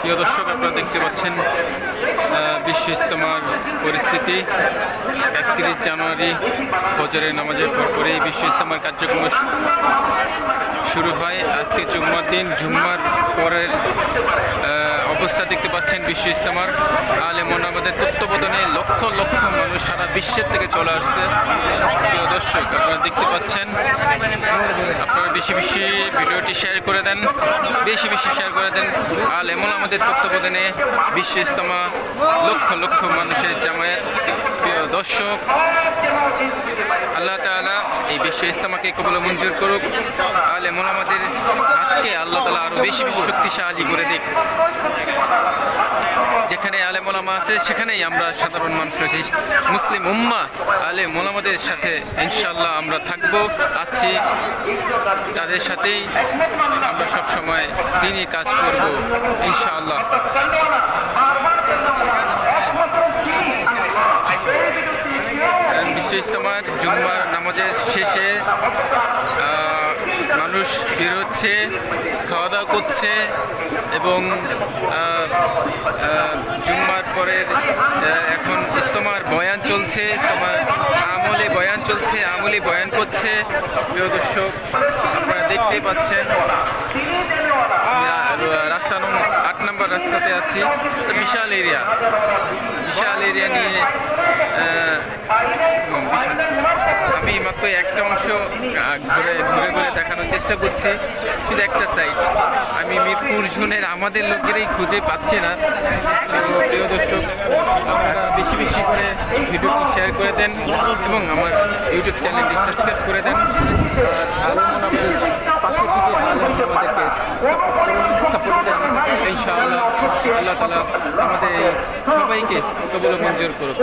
প্রিয় দর্শক, আপনারা দেখতে পাচ্ছেন বিশ্ব ইস্তমার পরিস্থিতি। একত্রিশ জানুয়ারি ফজরের নামাজের পর পরেই বিশ্ব ইস্তমার কার্যক্রম শুরু হয়। আজকে জুম্মার দিন। জুম্মার পরের অবস্থা দেখতে পাচ্ছেন বিশ্ব ইস্তেমার আলে আমাদের তত্ত্বাবধানে লক্ষ লক্ষ মানুষ সারা বিশ্বের থেকে চলে আসছে। প্রিয় দর্শক, আপনারা দেখতে পাচ্ছেন, আপনারা বেশি বেশি ভিডিওটি শেয়ার করে দেন, বেশি বেশি শেয়ার করে দেন। আল এমন আমাদের তত্ত্বাবধানে বিশ্ব ইস্তমা লক্ষ লক্ষ মানুষের জামায়াত। প্রিয় দর্শক, আল্লাহ তাআলা এই বিশ্ব ইস্তমাকে কবল মঞ্জুর করুক। আল এমন আমাদের হাতকে আল্লাহ তালা আরও বেশি বেশি শক্তিশালী করে দিক। যেখানে আলে মোলামা আছে সেখানেই আমরা সাধারণ মানুষ রয়েছি। মুসলিম উম্মা আলে মোলামাদের সাথে ইনশাল্লাহ আমরা থাকব আছি। তাদের সাথেই আমরা সব সময় দিনই কাজ করব ইনশাআল্লাহ। বিশ্ব ইস্তমার জুম্মার নামাজের শেষে মানুষ বেরোচ্ছে খাওয়া দাওয়া করছে এবং জুম্মার পরের এখন ইস্তমার বয়ান চলছে, ইস্তমার আমলে বয়ান চলছে, আমলে বয়ান করছে। প্রিয় দর্শক, আপনারা দেখতেই পাচ্ছেন রাস্তা নং আট নম্বর রাস্তাতে আছি বিশাল এরিয়া বিশাল এরিয়া নিয়ে বিশাল মাত্র একটা অংশ ঘুরে ঘুরে ঘুরে দেখানোর চেষ্টা করছি। শুধু একটা সাইড আমি মিরপুর জোনের আমাদের লোকেরাই খুঁজে পাচ্ছি না। প্রিয় দর্শক, আপনারা বেশি বেশি করে ভিডিওটি শেয়ার করে দেন এবং আমার ইউটিউব চ্যানেলটি সাবস্ক্রাইব করে দেন। আর পাশে থেকে আমাদেরকে ইনশাআল্লাহ, আল্লাহ তালা আমাদের এই সবাইকে কবল মঞ্জুর করুক।